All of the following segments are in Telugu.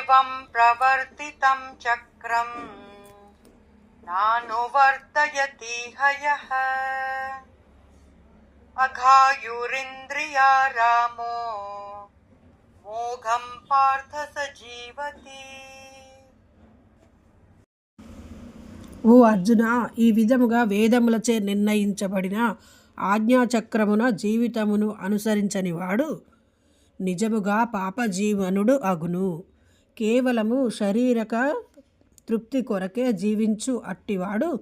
एवं प्रवर्तितं चक्रम् नानुवर्तयति हयः अघायुरिन्द्रिया रामो मोघं पार्थ स जीवति ఓ అర్జున ఈ విధముగా వేదములచే నిర్ణయించబడిన ఆజ్ఞాచక్రమున జీవితమును అనుసరించని వాడు నిజముగా పాపజీవనుడు అగును కేవలము శరీరక తృప్తి కొరకే జీవించు అట్టివాడు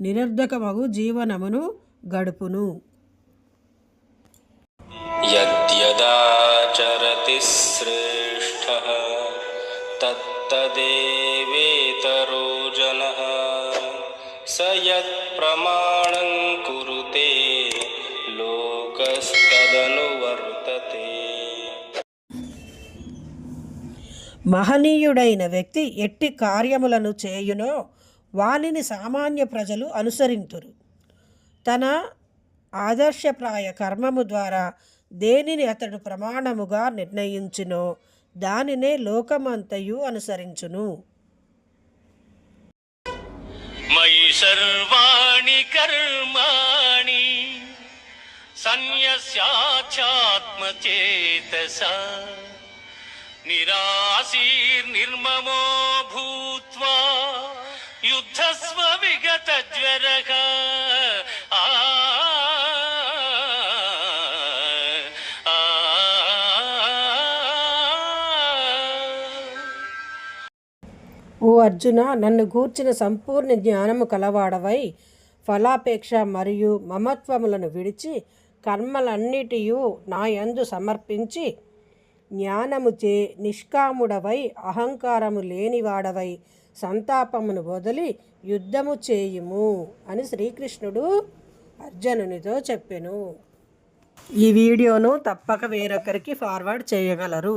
నిరర్ధకమగు జీవనమును గడుపును. యద్యదాచరతి సయత్ ప్రమాణం కురుతే లోకస్తదను మహనీయుడైన వ్యక్తి ఎట్టి కార్యములను చేయునో వానిని సామాన్య ప్రజలు అనుసరింతురు. తన ఆదర్శప్రాయ కర్మము ద్వారా దేనిని అతడు ప్రమాణముగా నిర్ణయించునో దానినే లోకమంతయు అనుసరించును. సర్వాణి కర్మాణి సన్యస్యాచాత్మచేతసా निराशीर्निर्ममो भूत्वा युद्धस्व विगतज्वरः आ आ, आ ఓ అర్జున నన్ను గూర్చిన సంపూర్ణ జ్ఞానము కలవాడవై ఫలాపేక్ష మరియు మమత్వములను విడిచి కర్మలన్నిటియు నా యందు సమర్పించి జ్ఞానముచే నిష్కాముడవై అహంకారము లేనివాడవై సంతాపమును వదిలి యుద్ధము చేయుము అని శ్రీకృష్ణుడు అర్జునునితో చెప్పెను. ఈ వీడియోను తప్పక వేరొకరికి ఫార్వర్డ్ చేయగలరు.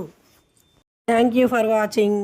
Thank you for watching